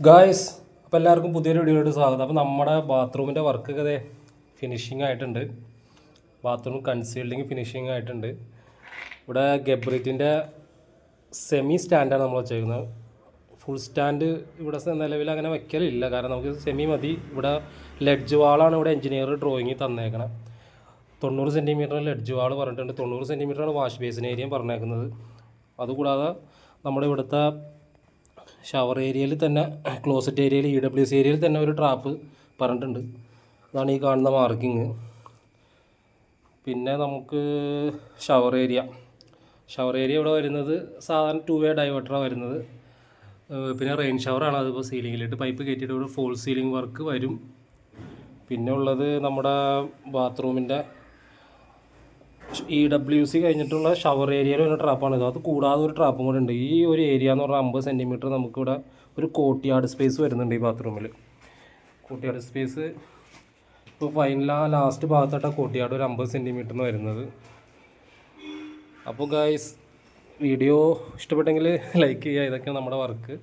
Guys അപ്പോൾ എല്ലാവർക്കും പുതിയൊരു വീഡിയോയിലോട്ട് സ്വാഗതം. അപ്പോൾ നമ്മുടെ ബാത്റൂമിന്റെ വർക്കൊക്കെ അതെ ഫിനിഷിംഗ് ആയിട്ടുണ്ട്. ബാത്റൂം കൺസീൽഡിങ് ഫിനിഷിംഗ് ആയിട്ടുണ്ട്. ഇവിടെ ഗബ്രിറ്റിന്റെ സെമി സ്റ്റാൻഡാണ് നമ്മൾ വെച്ചേക്കുന്നത്. ഫുൾ സ്റ്റാൻഡ് ഇവിടെ നിലവിൽ അങ്ങനെ വെക്കലില്ല. കാരണം നമുക്ക് സെമി മതി. ഇവിടെ ലെഡ്ജ് വാളാണ് ഇവിടെ എഞ്ചിനീയർ ഡ്രോയിങ് തന്നേക്കണം. തൊണ്ണൂറ് സെന്റിമീറ്റർ ലെഡ്ജ് വാൾ പറഞ്ഞിട്ടുണ്ട്. തൊണ്ണൂറ് സെന്റിമീറ്ററാണ് വാഷ് ബേസിൻ ഏരിയ പറഞ്ഞേക്കുന്നത്. അതുകൂടാതെ നമ്മുടെ ഇവിടുത്തെ ഷവർ ഏരിയയിൽ തന്നെ ക്ലോസറ്റ് ഏരിയയിൽ ഇ ഡബ്ല്യു സി ഏരിയയിൽ തന്നെ ഒരു ട്രാപ്പ് പറഞ്ഞിട്ടുണ്ട്. അതാണ് ഈ കാണുന്ന മാർക്കിങ് പിന്നെ നമുക്ക് ഷവർ ഏരിയ ഷവർ ഏരിയ ഇവിടെ വരുന്നത് സാധാരണ ടു വേ ഡൈവേർട്ടറാണ് വരുന്നത്. പിന്നെ റെയിൻ ഷവറാണ് അതിപ്പോൾ സീലിങ്ങിലിട്ട് പൈപ്പ് കയറ്റിയിട്ട് ഒരു ഫോൾ സീലിംഗ് വർക്ക് വരും. പിന്നെ ഉള്ളത് നമ്മുടെ ബാത്റൂമിന്റെ ഇ ഡബ്ല്യു സി കഴിഞ്ഞിട്ടുള്ള ഷവർ ഏരിയയിൽ ഒരു ട്രാപ്പാണ് ഇത് അത് കൂടാതെ ഒരു ട്രാപ്പും കൂടെ ഉണ്ട്. ഈ ഒരു ഏരിയ എന്ന് പറഞ്ഞാൽ അമ്പത് സെന്റിമീറ്റർ നമുക്കിവിടെ ഒരു കോട്ടിയാട് സ്പേസ് വരുന്നുണ്ട് ഈ ബാത്റൂമിൽ കോട്ടിയാട് സ്പേസ് ഇപ്പോൾ ഫൈനൽ ആ ലാസ്റ്റ് ഭാഗത്തോട്ടാ കോട്ടിയാട് ഒരു അമ്പത് സെന്റിമീറ്ററിന് വരുന്നത്. അപ്പോൾ ഗായ്സ് വീഡിയോ ഇഷ്ടപ്പെട്ടെങ്കിൽ ലൈക്ക് ചെയ്യുക. ഇതൊക്കെ നമ്മുടെ വർക്ക്